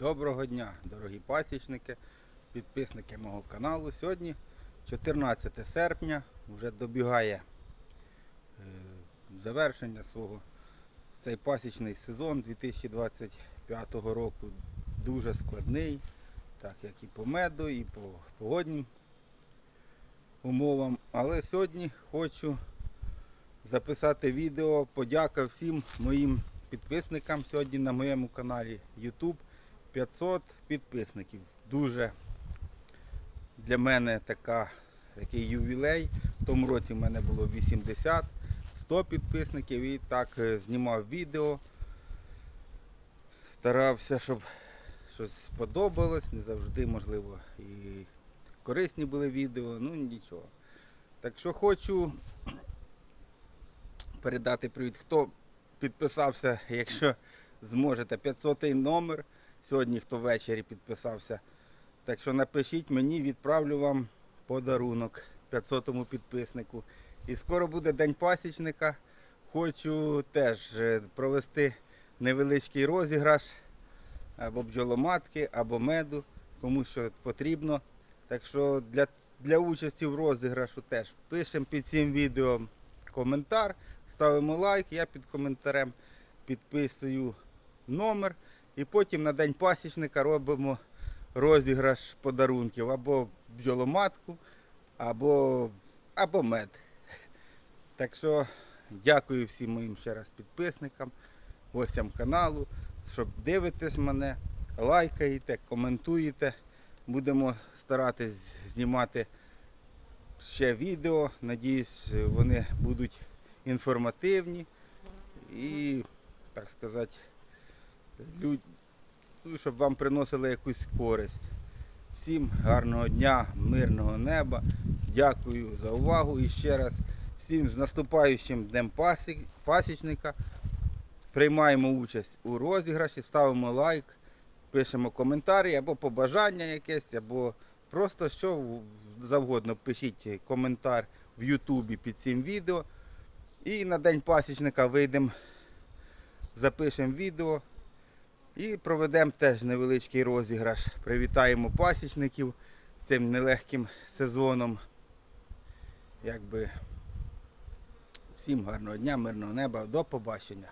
Доброго дня, дорогі пасічники, підписники мого каналу. Сьогодні 14 серпня, вже добігає е, завершення свого цей пасічний сезон 2025 року. Дуже складний, так як і по меду, і по погоднім умовам. Але сьогодні хочу записати відео. Подяка всім моїм підписникам сьогодні на моєму каналі YouTube. 500 підписників. Дуже для мене така, такий ювілей. В тому році в мене було 80, 100 підписників і так е, знімав відео. Старався, щоб щось сподобалось, не завжди, можливо, і корисні були відео, ну нічого. Так що хочу передати привіт, хто підписався, якщо зможете, 500 номер. Сьогодні хто ввечері підписався. Так що напишіть мені, відправлю вам подарунок 500 підписнику. І скоро буде День пасічника. Хочу теж е, провести невеличкий розіграш або бджоломатки, або меду, кому що потрібно. Так що для, для участі в розіграшу теж пишемо під цим відео коментар, ставимо лайк, я під коментарем підписую номер. І потім на день пасічника робимо розіграш подарунків або бджоломатку, або, або мед. Так що дякую всім моїм ще раз підписникам, гостям каналу, щоб дивитесь мене, лайкаєте, коментуєте. Будемо старатись знімати ще відео. Надіюсь, вони будуть інформативні і, так сказати, люд... ну, щоб вам приносили якусь користь. Всім гарного дня, мирного неба. Дякую за увагу і ще раз всім з наступаючим Днем пасі- пасічника. Приймаємо участь у розіграші, ставимо лайк, пишемо коментарі або побажання якесь, або просто що завгодно пишіть коментар в Ютубі під цим відео. І на День пасічника вийдемо, запишемо відео. І проведемо теж невеличкий розіграш. Привітаємо пасічників з цим нелегким сезоном. Якби всім гарного дня, мирного неба, до побачення.